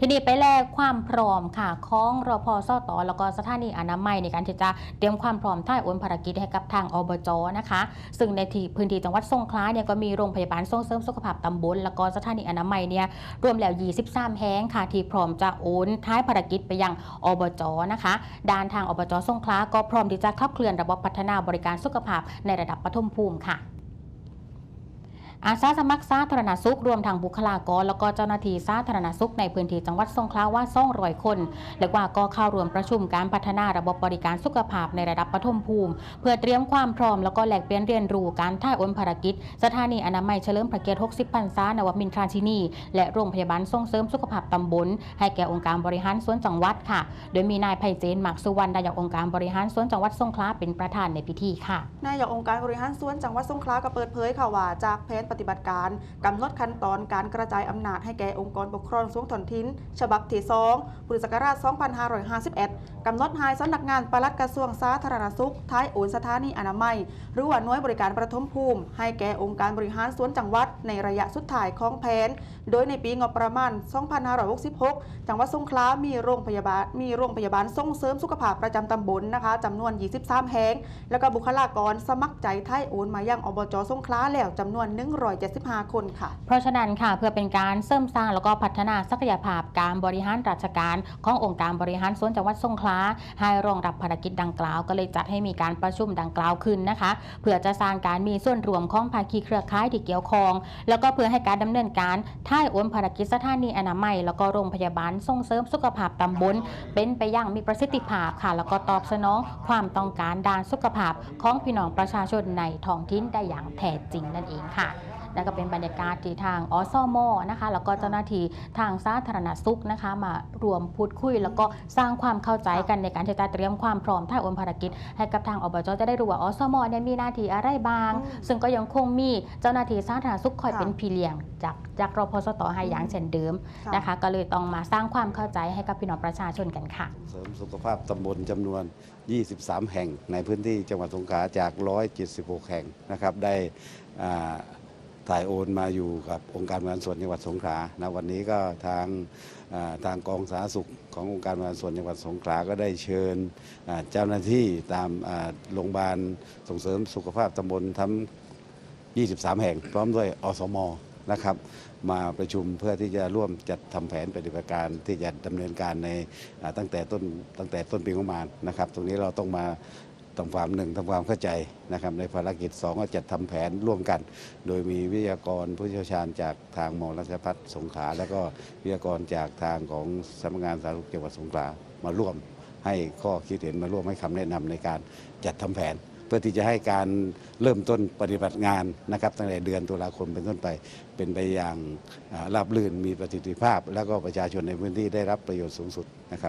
ทีนี้ไปแลกความพร้อมค่ะของรพสตแล้วก็สถานีอนามัยในการที่จะเตรียมความพร้อมท่ายโอนภารกิจให้กับทางอบจนะคะ ซึ่งในที่พื้นที่จังหวัดสงขลาเนี่ยก็มีโรงพยาบาลส่งเสริมสุขภาพตำบลแล้วก็สถานีอนามัยเนี่ยรวมแล้ว 23 แห่งค่ะที่พร้อมจะโอนท้ายภารกิจไปยังอบจนะคะด้านทางอบจสงขลาก็พร้อมที่จะขับเคลื่อนระบบพัฒนาบริการสุขภาพในระดับปฐมภูมิค่ะ อาสาสมัครสาธารณสุขรวมทางบุคลากร แล้วก็เจ้าหน้าที่สาธารณสุขในพื้นที่จังหวัดสงขลาว่า200คน และว่าก็เข้าร่วมประชุมการพัฒนาระบบบริการสุขภาพในระดับปฐมภูมิ เพื่อเตรียมความพร้อมแล้วก็แลกเปลี่ยนเรียนรู้การท่ายโอนภารกิจ สถานีอนามัยเฉลิมพระเกียรติ 60 พรรษานวมินทราชินี และโรงพยาบาลส่งเสริมสุขภาพตำบล ให้แก่องค์การบริหารส่วนจังหวัดค่ะ โดยมีนายไพเจนหมากสุวรรณนายกองค์การบริหารส่วนจังหวัดสงขลาเป็นประธานในพิธีค่ะนายกองค์การบริหารส่วนจังหวัดสงขลาก็เปิดเผยค่ะว่าจากแผนปฏิบัติการกำหนดขั้นตอนการกระจายอำนาจให้แก่องค์กรปกครองส่วนท้องถิ่นฉบับที่2พุทธศักราช 2551 กำหนดให้สำนักงานปลัดกระทรวงสาธารณสุข ท้ายโอนสถานีอนามัย หรือว่าหน่วยบริการประถมภูมิ ให้แก่องค์การบริหารส่วนจังหวัด ในระยะสุดท้ายของแผน โดยในปีงบประมาณ 2566 จังหวัดสงขลา มีโรงพยาบาล มีโรงพยาบาลส่งเสริมสุขภาพประจำตำบลนะคะจำนวน 23 แห่ง แล้วก็บุคลากรสมัครใจไทยโอนมายังอบจสงขลาแล้วจำนวน175 คนค่ะ เพราะฉะนั้นค่ะเพื่อเป็นการเสริมสร้างแล้วก็พัฒนาศักยภาพการบริหารราชการขององค์การบริหารส่วนจังหวัดสงขลาให้รองรับภารกิจดังกล่าว ก็เลยจัดให้มีการประชุมดังกล่าวขึ้นนะคะ เพื่อจะสร้างการมีส่วนรวมของภาคีเครือข่ายที่เกี่ยวข้อง แล้วก็เพื่อให้การดำเนินการท่ายโอนภารกิจสถานีอนามัย แล้วก็โรงพยาบาลส่งเสริมสุขภาพตำบลเป็นไปอย่างมีประสิทธิภาพค่ะ แล้วก็ตอบสนองความต้องการด้านสุขภาพของพี่น้องประชาชนในท้องถิ่นได้อย่างแท้จริงนั่นเองค่ะ นั่นก็เป็นบรรยากาศที่ทางอสมนะคะแล้วก็เจ้าหน้าที่ทางสาธารณสุขนะคะมารวมพูดคุย แล้วก็สร้างความเข้าใจกันในการที่จะเตรียมความพร้อมท่ายโอนภารกิจ ให้กับทางอบจจะได้รู้ว่าอสมเนี่ยมีหน้าที่อะไรบ้างอืมซึ่งก็ยังคงมีเจ้าหน้าที่สาธารณสุขคอยค่ะเป็นพี่เลี้ยงจากจากรพสตให้อย่างเช่นเดิมค่ะนะคะ ก็เลยต้องมาสร้างความเข้าใจให้กับพี่น้องประชาชนกันค่ะ เสริมสุขภาพตำบลจำนวน 23 แห่งในพื้นที่จังหวัดสงขลาจาก 176 แห่งนะครับได้อ่า ถ่ายโอนมาอยู่กับองค์การบริหารส่วนจังหวัดสงขลานะวันนี้ก็ทางทางกองสาธารณสุขขององค์การบริหารส่วนจังหวัดสงขลาก็ได้เชิญเจ้าหน้าที่ตามโรงพยาบาลส่งเสริมสุขภาพตำบลทั้ง 23 แห่ง พร้อมด้วยอสมนะครับมาประชุมเพื่อที่จะร่วมจัดทำแผนปฏิบัติการที่จะดำเนินการในตั้งแต่ต้นตั้งแต่ต้นปีงบประมาณนะครับ ตรงนี้เราต้องมา ทำความหนึ่งทำความเข้าใจนะครับในภารกิจสองก็จัดทำแผนร่วมกัน โดยมีวิทยากรผู้เชี่ยวชาญจากทางมอราชพัฒสงขลาแล้วก็วิทยากรจากทางของสำนักงานสาธารณสุขจังหวัดสงขลามาร่วมให้ข้อคิดเห็นมาร่วมให้คำแนะนำในการจัดทำแผน เพื่อที่จะให้การเริ่มต้นปฏิบัติงานนะครับตั้งแต่เดือนตุลาคมเป็นต้นไป เป็นไปอย่างราบรื่นมีประสิทธิภาพ แล้วก็ประชาชนในพื้นที่ได้รับประโยชน์สูงสุดนะครับ